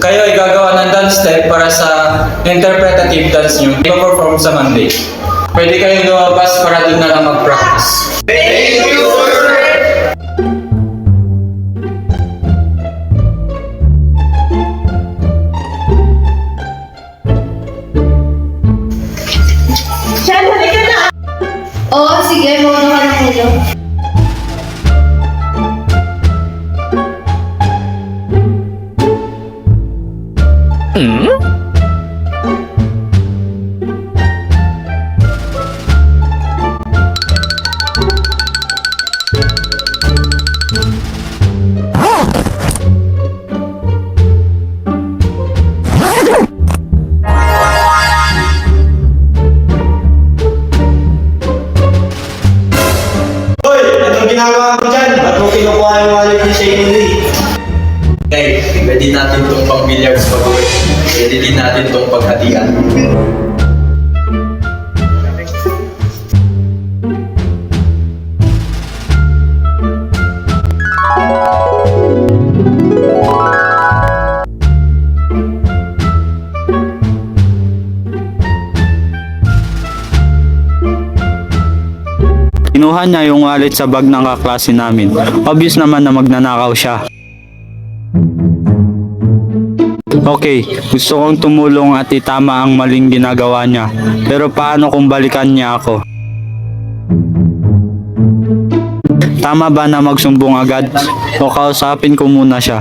kayo ay gagawa ng dance step para sa interpretative dance nyo. Ipa-perform sa Monday. Pwede kayo lumabas para doon na lang mag-practice. Siyan, halika na! Oo, sige, muna ka ng ulo. Ginagawa mo dyan? Ba't mo kinukuha yung wallet ni Shane Lee? Okay, pwede natin itong pang billiards pag-uwi. Pwede din natin itong paghatian. Kinuha niya yung wallet sa bag ng kaklase namin. Obvious naman na magnanakaw siya. Okay, gusto kong tumulong at itama ang maling ginagawa niya. Pero paano kung balikan niya ako? Tama ba na magsumbong agad? O kausapin ko muna siya?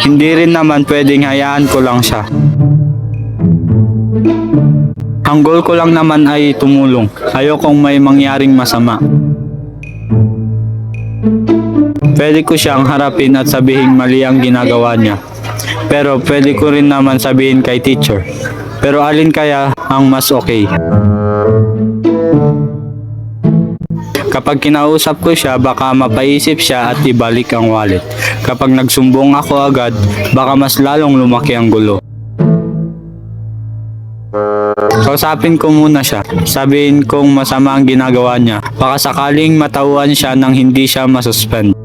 Hindi rin naman pwedeng hayaan ko lang siya. Ang goal ko lang naman ay tumulong. Ayokong may mangyaring masama. Pwede ko siyang harapin at sabihin mali ang ginagawa niya. Pero pwede ko rin naman sabihin kay teacher. Pero alin kaya ang mas okay? Kapag kinausap ko siya, baka mapaisip siya at ibalik ang wallet. Kapag nagsumbong ako agad, baka mas lalong lumaki ang gulo. Kausapin ko muna siya. Sabihin kong masama ang ginagawa niya. Baka sakaling matauhan siya nang hindi siya masuspend.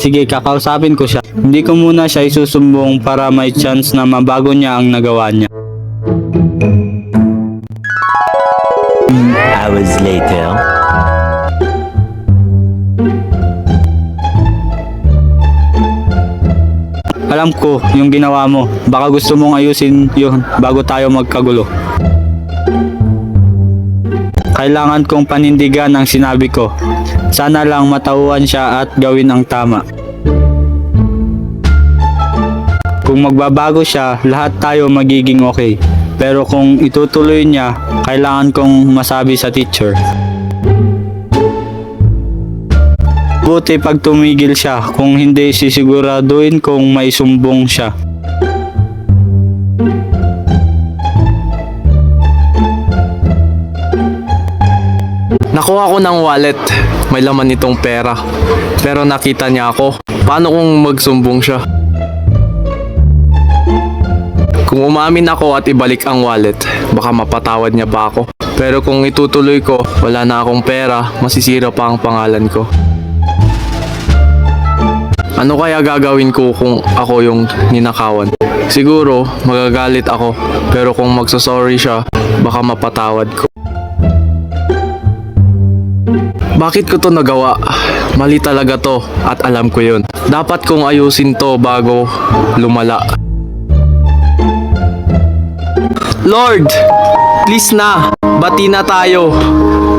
Sige, kakausapin ko siya. Hindi ko muna siya isusumbong para may chance na mabago niya ang nagawa niya. Hours later. Alam ko yung ginawa mo. Baka gusto mong ayusin yun bago tayo magkagulo. Kailangan kong panindigan ang sinabi ko. Sana lang matauhan siya at gawin ang tama. Kung magbabago siya, lahat tayo magiging okay. Pero kung itutuloy niya, kailangan kong masabi sa teacher. Buti pag tumigil siya, kung hindi sisiguraduhin kong may sumbong siya. Nakuha ko ng wallet. May laman nitong pera. Pero nakita niya ako. Paano kung magsumbong siya? Kung umamin ako at ibalik ang wallet, baka mapatawad niya pa ako. Pero kung itutuloy ko, wala na akong pera, masisira pa ang pangalan ko. Ano kaya gagawin ko kung ako yung ninakawan? Siguro, magagalit ako. Pero kung magsasorry siya, baka mapatawad ko. Bakit ko to nagawa? Mali talaga to at alam ko yun. Dapat kong ayusin to bago lumala. Lord! Please na! Bati na tayo!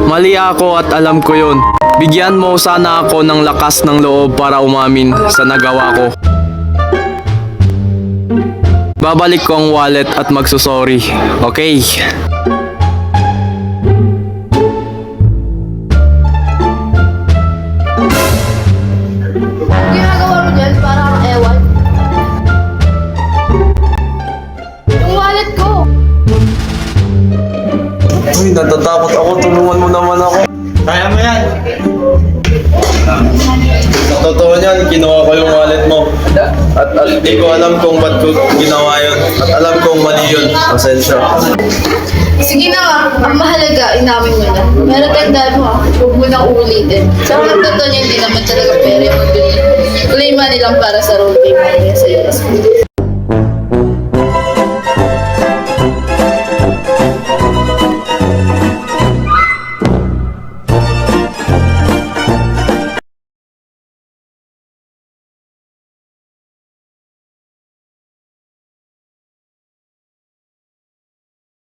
Mali ako at alam ko yun. Bigyan mo sana ako ng lakas ng loob para umamin sa nagawa ko. Babalik ko ang wallet at magsusorry. Okay? Ginagawa mo dyan para kang ewan. Yung wallet ko. Uy, natatakot ako. Tulungan mo naman ako. Kaya mo yan! Sa totoo niyan, kinuha ko yung wallet mo. At, at ko alam kung ba't ko ginawa yun. At alam kong mali yun. Pasensya. Sige na ang mahalaga, inamin mo na. Pero tandaan mo ah, huwag mo nang uulitin. Sa mga totoo niya, hindi naman talaga pera yung magbili. Claim money lang para sa road game mamaya sa US.